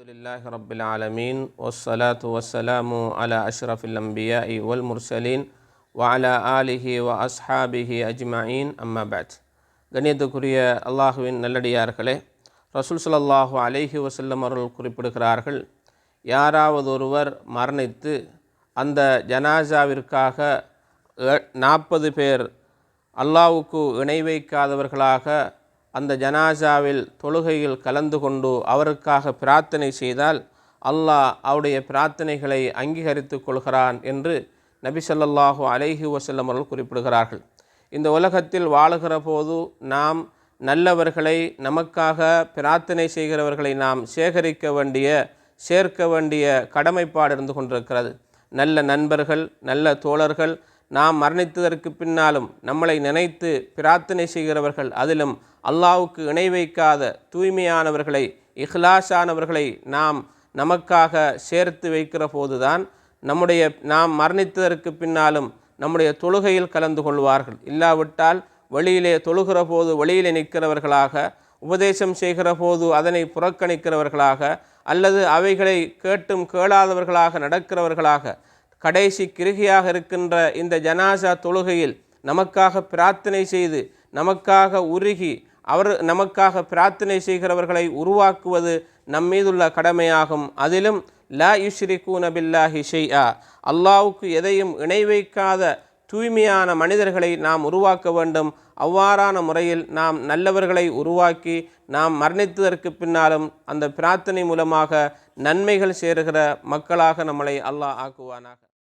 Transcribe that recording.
لله رب العالمين والصلاة والسلام على أشرف الأنبياء والمرسلين وعلى آله وأصحابه أجمعين أما بعد கண்ணியத்துக்குரிய அல்லாஹுவின் நல்லடியார்களே ரசூல் ஸல்லல்லாஹு அலைஹி வஸல்லம் அவர்கள் குறிப்பிடுகிறார்கள் யாராவது ஒருவர் மரணித்து அந்த ஜனாசாவிற்காக நாற்பது பேர் அல்லாவுக்கு இணை வைக்காதவர்களாக அந்த ஜனாசாவில் தொழுகையில் கலந்து கொண்டு அவருக்காக பிரார்த்தனை செய்தால் அல்லாஹ் அவருடைய பிரார்த்தனைகளை அங்கீகரித்து கொள்கிறான் என்று நபி ஸல்லல்லாஹு அலைஹி வசல்லம் அவர்கள் குறிப்பிடுகிறார்கள். இந்த உலகத்தில் வாழுகிற போது நாம் நல்லவர்களை நமக்காக பிரார்த்தனை செய்கிறவர்களை நாம் சேகரிக்க வேண்டிய சேர்க்க வேண்டிய கடமைப்பாடு இருந்து கொண்டிருக்கிறது. நல்ல நண்பர்கள் நல்ல தோழர்கள் நாம் மரணித்ததற்கு பின்னாலும் நம்மளை நினைத்து பிரார்த்தனை செய்கிறவர்கள் அதிலும் அல்லாவுக்கு இணை வைக்காத தூய்மையானவர்களை இஹ்லாஷானவர்களை நாம் நமக்காக சேர்த்து வைக்கிற போதுதான் நம்முடைய நாம் மரணித்ததற்கு பின்னாலும் நம்முடைய தொழுகையில் கலந்து கொள்வார்கள். இல்லாவிட்டால் வழியிலே தொழுகிற போது வழியிலே நிற்கிறவர்களாக உபதேசம் செய்கிற போது அதனை புறக்கணிக்கிறவர்களாக அல்லது அவைகளை கேட்டும் கேளாதவர்களாக நடக்கிறவர்களாக கடைசி கிருகியாக இருக்கின்ற இந்த ஜனாசா தொழுகையில் நமக்காக பிரார்த்தனை செய்து நமக்காக உருகி அவர் நமக்காக பிரார்த்தனை செய்கிறவர்களை உருவாக்குவது நம் மீதுள்ள கடமையாகும். அதிலும் லா யுஷ்ரிகூ நபில்லாஹி ஷெய்யா அல்லாவுக்கு எதையும் இணை வைக்காத தூய்மையான மனிதர்களை நாம் உருவாக்க வேண்டும். அவ்வாறான முறையில் நாம் நல்லவர்களை உருவாக்கி நாம் மரணித்ததற்கு பின்னாலும் அந்த பிரார்த்தனை மூலமாக நன்மைகள் சேருகிற மக்களாக நம்மளை அல்லாஹ் ஆக்குவானாக.